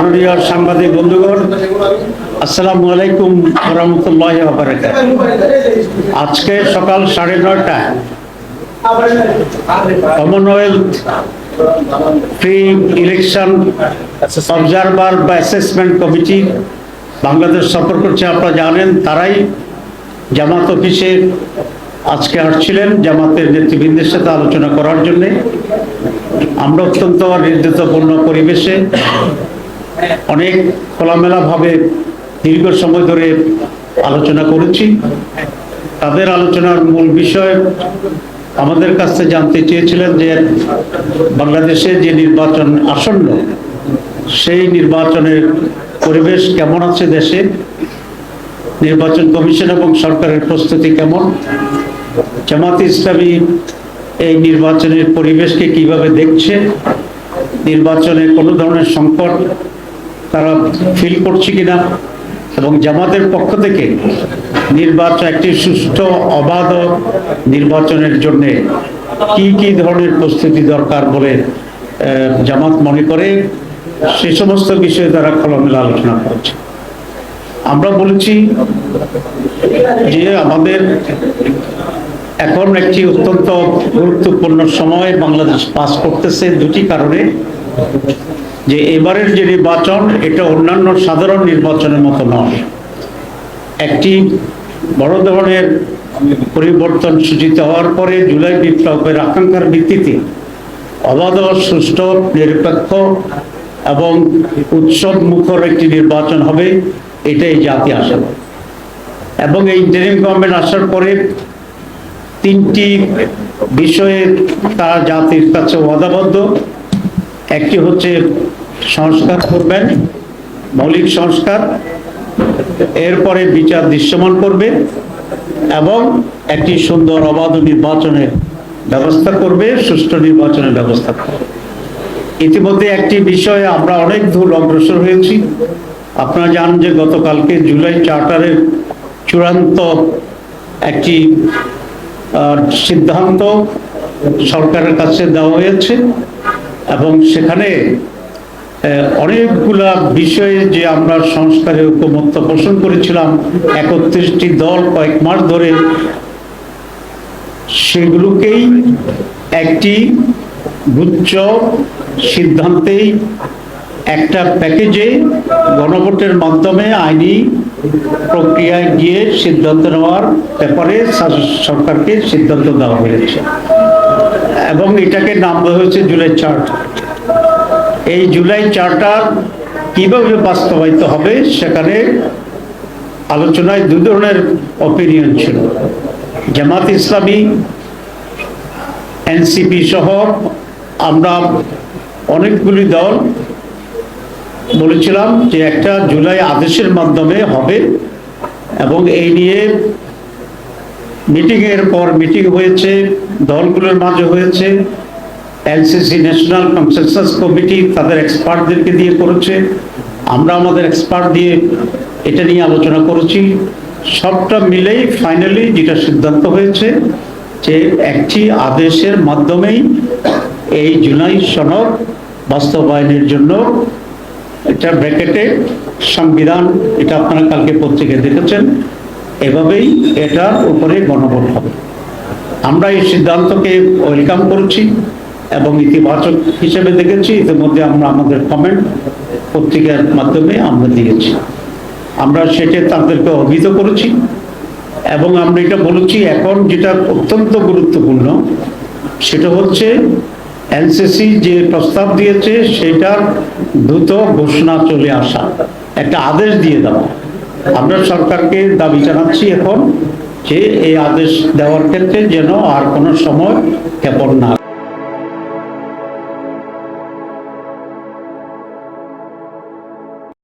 মাননীয় সাংবাদিক বন্ধুগণ, আসসালামু আলাইকুম রহমতুল্লাহ আজকে সকাল সাড়ে নয়টায় কমনওয়েলথ প্রি ইলেকশন অবজারভার বা অ্যাসেসমেন্ট কমিটি বাংলাদেশ সফর করছে, আপনারা জানেন, তারাই জামাত অফিসে আজকে আসছিলেন, জামাতের নেতৃবৃন্দের সাথে আলোচনা করার জন্যে। আমরা অত্যন্ত নির্দিষ্টপূর্ণ পরিবেশে অনেক খোলামেলাভাবে দীর্ঘ সময় ধরে আলোচনা করেছি। তাদের আলোচনার মূল বিষয় আমাদের কাছে জানতে চেয়েছিলেন যে বাংলাদেশে যে নির্বাচন আসন্ন, সেই নির্বাচনের পরিবেশ কেমন আছে দেশে? নির্বাচন কমিশন এবং সরকারের প্রস্তুতি কেমন? জামাত ইসলামী এই নির্বাচনের পরিবেশকে কীভাবে দেখছে? নির্বাচনে কোনো ধরনের সংকট তারা ফিল করছে কিনা এবং জামাতের পক্ষ থেকে নির্বাচন, একটি সুষ্ঠু অবাধ নির্বাচনের জন্য কি কি ধরনের প্রস্তুতি দরকার বলে জামাত মনে করে? সে সমস্ত বিষয়ে তারা খোলামেলা আলোচনা করছে। আমরা বলেছি যে আমাদের এখন একটি অত্যন্ত গুরুত্বপূর্ণ সময় বাংলাদেশ পাস করতেছে দুটি কারণে। যে এবারের যে নির্বাচন, এটা অন্যান্য সাধারণ নির্বাচনের মতো নয় একটি বড় ধরনের পরিবর্তন সূচিত হওয়ার পরে জুলাই বিপ্লবের আকাঙ্ক্ষার ভিত্তিতে অবাধ সুষ্ঠু, নিরপেক্ষ এবং উৎসব মুখর একটি নির্বাচন হবে, এটাই জাতি করে। এবং এই ইন্টারিম গভর্নমেন্ট আসার পরে তিনটি বিষয়ে তারা জাতির কাছে ওয়াদাবদ্ধ একটি হচ্ছে সংস্কার করবেন, মৌলিক সংস্কার, এরপরে বিচার দৃশ্যমান করবে, এবং একটি সুন্দর অবাধ নির্বাচনের ব্যবস্থা করবে, সুষ্ঠু নির্বাচনের ব্যবস্থা করবে। ইতিমধ্যে একটি বিষয়ে আমরা অনেক দূর অগ্রসর হয়েছি। আপনারা জানেন যে গতকালকে জুলাই চার্টারের চূড়ান্ত একটি সিদ্ধান্ত সরকারের কাছে দেওয়া হয়েছে। এবং সেখানে অনেকগুলা বিষয়ে যে আমরা সংস্কারের ঐক্যমত্য পোষণ করেছিলাম, একত্রিশটি দল কয়েক মাস ধরে, সেগুলোকেই একটি গুচ্ছ সিদ্ধান্তেই, একটা প্যাকেজে গণভোটের মাধ্যমে আইনি প্রক্রিয়ায় গিয়ে সিদ্ধান্ত নেওয়ার ব্যাপারে সরকারকে সিদ্ধান্ত দেওয়া হয়েছে। এবং এটাকে নাম দেওয়া হয়েছে জুলাই চার্ট। এই জুলাই চার্টার কীভাবে বাস্তবায়িত হবে সেখানে আলোচনায় দু ধরনের অপিনিয়ন ছিল। জামাত ইসলামী, এনসিপি সহ আমরা অনেকগুলি দল বলেছিলাম যে একটা জুলাই আদেশের মাধ্যমে হবে এবং এই নিয়ে মিটিং এর পর মিটিং হয়েছে, দলগুলোর মাঝে হয়েছে এনসিসি ন্যাশনাল কনসেনসাস কমিটি তাদের এক্সপার্টদেরকে দিয়ে করেছে, আমরা আমাদের এক্সপার্ট দিয়ে এটা নিয়ে আলোচনা করেছি। সবটা মিলেই ফাইনালি যেটা সিদ্ধান্ত হয়েছে যে একটি আদেশের মাধ্যমেই এই জুলাই সনদ বাস্তবায়নের জন্য এটা ব্র্যাকেটে সংবিধান, এটা আপনারা কালকে পত্রিকায় দেখেছেন। এভাবেই এটার উপরে গণভোট হবে। আমরা এই সিদ্ধান্তকে ওয়েলকাম করছি এবং ইতিবাচক হিসেবে দেখেছি। ইতিমধ্যে আমরা আমাদের কমেন্ট পত্রিকার মাধ্যমে আমরা দিয়েছি। আমরা সেটা তাদেরকে অভিহিত করেছি এবং আমরা এটা বলেছি, এখন যেটা অত্যন্ত গুরুত্বপূর্ণ, সেটা হচ্ছে এনসিসি যে প্রস্তাব দিয়েছে, সেটার দ্রুত ঘোষণা চলে আসা, একটা আদেশ দিয়ে দেওয়া। আমরা সরকারকে দাবি জানাচ্ছি এখন যে এই আদেশ দেওয়ার ক্ষেত্রে যেন আর কোনো সময় ক্ষেপণ না